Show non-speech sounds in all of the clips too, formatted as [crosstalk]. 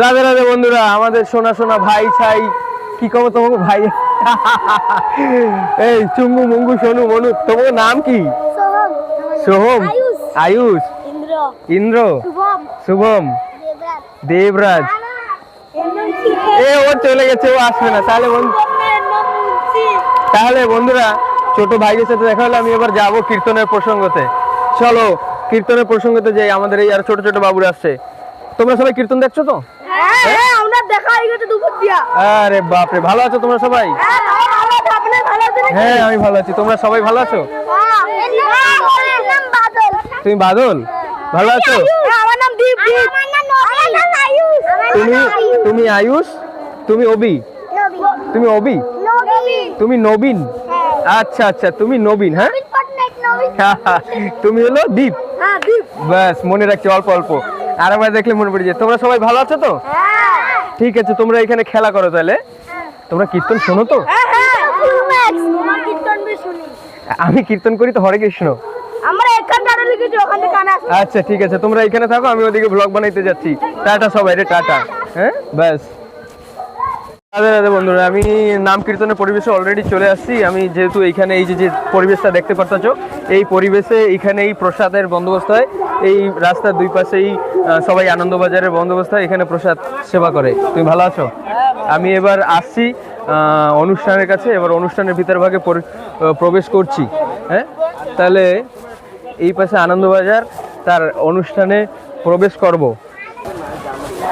রাধে রাধে বন্ধুরা আমাদের সোনা সোনা ভাই ছাই। কি কব তোমাকে ভাই? এই মুঙ্গু সোনু মনু তোমার নাম কি? সোহম। আয়ুষ। ইন্দ্র। শুভম। দেবরাজ। এ ও চলে গেছে ও আসবে না। তাহলে তাহলে বন্ধুরা ছোট ভাইয়ের সাথে দেখা হলো আমি এবার যাব কীর্তনের প্রসঙ্গতে। চলো কীর্তনের প্রসঙ্গতে যাই আমাদের এই আর ছোট ছোট বাবুরা আসছে। তোমরা সবাই কীর্তন দেখছ তো হ্যাঁ আমরা দেখা হয়ে গেছে দুপুর দিয়া আরে বাপরে ভালো আছো তোমরা সবাই হ্যাঁ ভালো আছে আপনি ভালো আছেন হ্যাঁ আমি ভালো আছি তোমরা সবাই ভালো আছো তুমি বাদল ভালো আছো আমার নাম দীপ দীপ আমার নাম আমার নাম আয়ুষ তুমি তুমি আয়ুষ তুমি অবি তুমি অবি তুমি নবীন আচ্ছা আচ্ছা তুমি নবীন হ্যাঁ তুমি হলো হ্যাঁ দীপ ব্যাস মনে রাখছি অল্প অল্প আর একবার দেখলে মনে পড়ে যায়। তোমরা সবাই ভালো আছো তো? ঠিক আছে, তোমরা এখানে খেলা করো তাহলে। তোমরা কীর্তন শোনো তো? আমি কীর্তন করি তো হরে কৃষ্ণ। আচ্ছা ঠিক আছে, তোমরা এখানে থাকো, আমি ওদিকে ব্লগ বানাইতে যাচ্ছি। টাটা সবাই রে, টাটা। হ্যাঁ ব্যাস। রাধে রাধে বন্ধুরা, আমি নাম কীর্তনের পরিবেশে অলরেডি চলে আসছি। আমি যেহেতু এইখানে এই যে যে পরিবেশটা দেখতে পারতেছো, এই পরিবেশে এইখানে এই প্রসাদের বন্দোবস্ত হয়। এই রাস্তার দুই পাশেই সবাই আনন্দবাজারের বন্দোবস্ত হয়, এখানে প্রসাদ সেবা করে। তুমি ভালো আছো? আমি এবার আসছি অনুষ্ঠানের কাছে, এবার অনুষ্ঠানের ভিতর ভাগে প্রবেশ করছি। হ্যাঁ? তাহলে এই পাশে আনন্দবাজার, তার অনুষ্ঠানে প্রবেশ করব।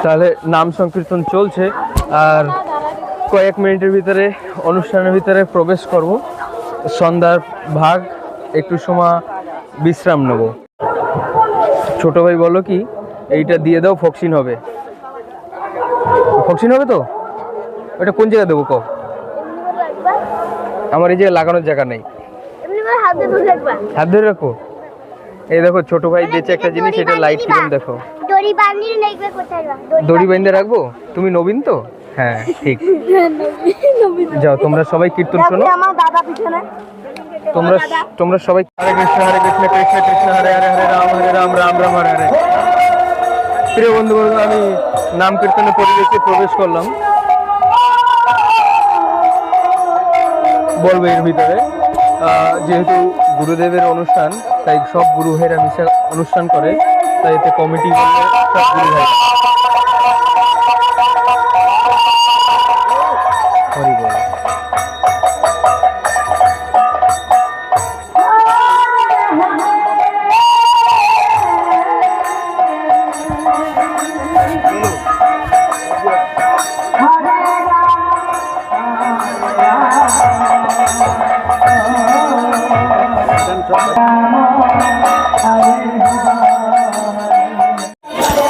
তাহলে নাম সংকীর্তন চলছে, আর কয়েক মিনিটের ভিতরে অনুষ্ঠানের ভিতরে প্রবেশ করব। সন্ধ্যার ভাগ একটু সময় বিশ্রাম নেব। ছোট ভাই বলো কি এইটা দিয়ে দাও ফক্সিন হবে। ফক্সিন হবে তো? ওটা কোন জায়গায় দেবো কও? আমার এই জায়গায় লাগানোর জায়গা নেই। হাত ধরে রাখো? এই দেখো ছোট ভাই দিয়েছে একটা জিনিস এটা লাইট কিরম দেখো। দড়ি বাঁধিয়ে রাখব? তুমি নবীন তো? হ্যাঁ ঠিক। [laughs] যাও তোমরা সবাই কীর্তন শোনো। আমার দাদা পিছনে। তোমরা তোমরা সবাই হরে কৃষ্ণ হরে কৃষ্ণ কৃষ্ণ কৃষ্ণ হরে হরে হরে রাম হরে রাম রাম রাম হরে হরে। প্রিয় বন্ধু বন্ধু আমি নাম কীর্তনের পরিবেশে প্রবেশ করলাম। বলব এর ভিতরে আহ, যেহেতু গুরুদেবের অনুষ্ঠান তাই সব গুরু ভাইরা মিশে অনুষ্ঠান করে তাই এতে কমিটি সব গুরু ভাই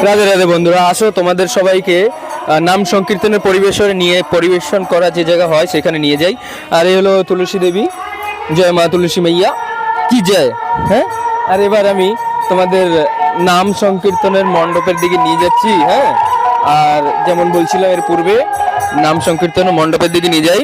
রাধে রাধে বন্ধুরা আসো তোমাদের সবাইকে নাম সংকীর্তনের পরিবেশন নিয়ে পরিবেশন করা যে জায়গা হয় সেখানে নিয়ে যাই আর এই হলো তুলসী দেবী জয় মা তুলসী মাইয়া কি জয় হ্যাঁ আর এবার আমি তোমাদের নাম সংকীর্তনের মণ্ডপের দিকে নিয়ে যাচ্ছি হ্যাঁ আর যেমন বলছিলাম এর পূর্বে নাম সংকীর্তনের মণ্ডপের দিকে নিয়ে যাই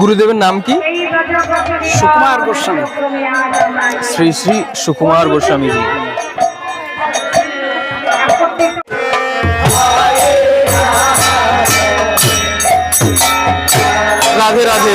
গুরুদেবের নাম কি? সুকুমার গোস্বামী। শ্রী শ্রী সুকুমার গোস্বামীজি রাধে রাধে।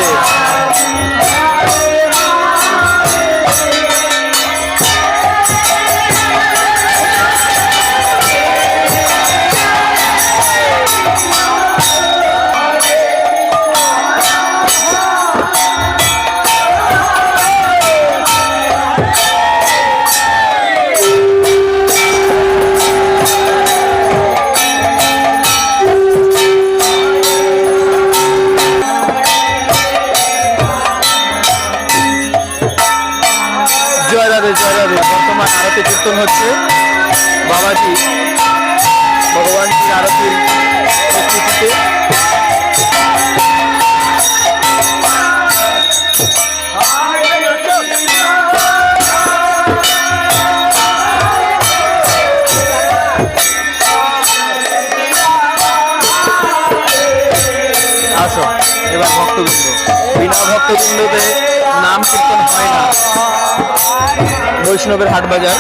রাধে বর্তমান আরতি কীর্তন হচ্ছে। বাবাজি ভগবানজির আরতির প্রস্তুতিতে আসো, এবার ভক্তবৃন্দ। বিনা ভক্তবৃন্দতে নাম কীর্তন হয় না। বৈষ্ণবের হাট বাজার।